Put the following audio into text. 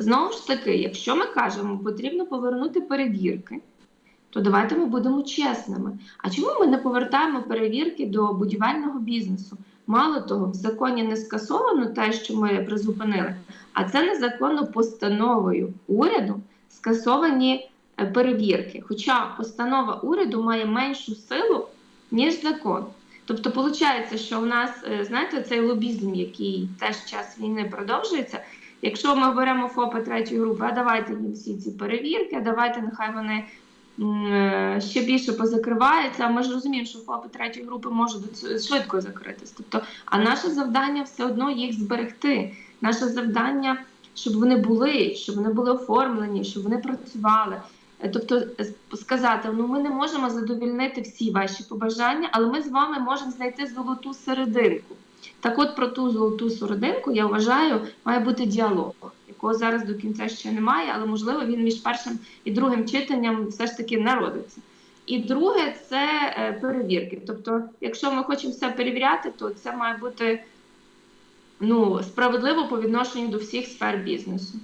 Знову ж таки, якщо ми кажемо, потрібно повернути перевірки, то давайте ми будемо чесними. А чому ми не повертаємо перевірки до будівельного бізнесу? Мало того, в законі не скасовано те, що ми призупинили, а це незаконно постановою уряду скасовані е, перевірки. Хоча постанова уряду має меншу силу, ніж закон. Тобто, виходить, що у нас, е, знаєте, цей лобізм, який теж час війни продовжується. Якщо ми беремо ФОПи третьої групи, а давайте їм всі ці перевірки, давайте нехай вони е, ще більше позакриваються. Ми ж розуміємо, що ФОПи третьої групи можуть швидко закритись. Тобто, а наше завдання все одно їх зберегти. Наше завдання, щоб вони були, щоб вони були оформлені, щоб вони працювали. Е, Тобто сказати, ну ми не можемо задовільнити всі ваші побажання, але ми з вами можемо знайти золоту серединку. Так от про ту золоту сородинку, я вважаю, має бути діалог, якого зараз до кінця ще немає, але можливо він між першим і другим читанням все ж таки народиться. І друге це е, перевірки. Тобто, якщо ми хочемо все перевіряти, то це має бути ну, справедливо по відношенню до всіх сфер бізнесу.